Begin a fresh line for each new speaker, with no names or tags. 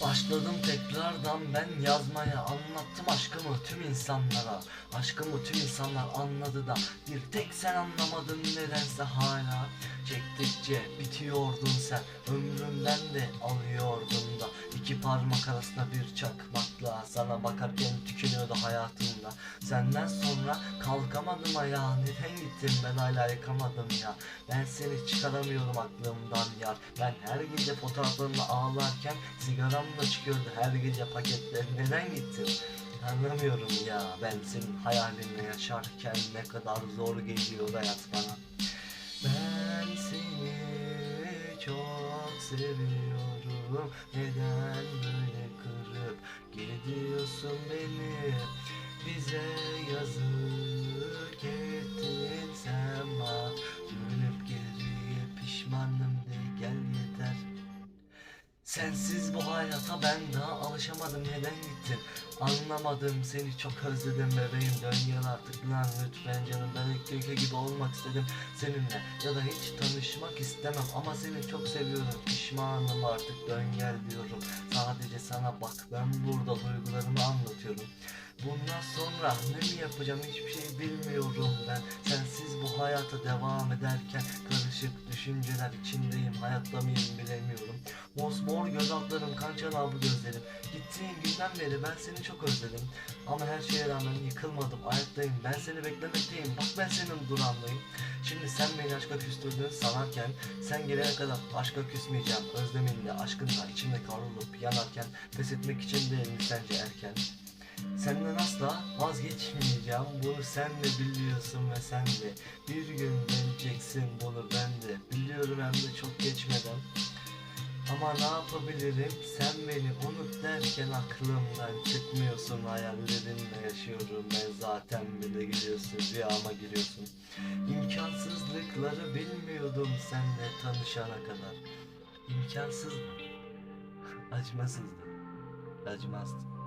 Başladım tekrardan ben yazmaya Anlattım aşkımı tüm insanlara. Aşkımı tüm insanlar anladı da Bir tek sen anlamadın nedense hala. Çektikçe bitiyordun sen Ömrümden de alıyordun da. İki parmak arasında bir çakmakla Sana bakarken tükeniyordu hayatımda. Senden sonra kalkamadım ayağa Neden gittin ben hala yıkamadım ya. Ben seni çıkaramıyorum aklımdan yar. Ben her gece fotoğraflarımla ağlarken Sigaramla çıkıyordu her gece paketler Neden gittin? Anlamıyorum ya. Ben senin hayalinle yaşarken ne kadar zor geliyor hayat bana. Ben seni çok seviyorum. Neden böyle kırıp gidiyorsun beni. Bize yazık Sensiz bu hayata ben daha alışamadım. Neden gittin? Anlamadım. Seni çok özledim bebeğim. Dön gel artık lan lütfen canım. Ben ilk günkü gibi olmak istedim seninle. Ya da hiç tanışmak istemem. Ama seni çok seviyorum. Pişmanım artık. Dön gel diyorum. Sadece sana bak. Ben burada duygularımı anlatıyorum. Bundan sonra ne mi yapacağım? Hiçbir şey bilmiyorum ben. Sensiz bu hayata devam ederken Karışık düşünceler içindeyim. Hayatta mıyım bilemiyorum. Mosmor göz altlarım kan çanağı bu gözlerim. Gittiğin günden beri ben seni çok özledim. Ama her şeye rağmen yıkılmadım ayaktayım. Ben seni beklemekteyim. Bak ben senin durağındayım. Şimdi sen beni aşka küstürdün sanarken Sen gelene kadar aşka küsmeyeceğim. Özleminle aşkınla içimde kavrulup yanarken Pes etmek için değil mi sence erken? Senden asla vazgeçmeyeceğim. Bunu sen de biliyorsun ve sen de. Bir gün bileceksin bunu ben de Biliyorum. Hem de çok geçmeden ama ne yapabilirim? Sen beni unut derken aklımdan çıkmıyorsun. Hayallerinle yaşıyorum. Ben zaten bile geliyorsun rüyama giriyorsun. İmkansızlıkları bilmiyordum seninle tanışana kadar. İmkansızdı Acımasızdı. Acımazdı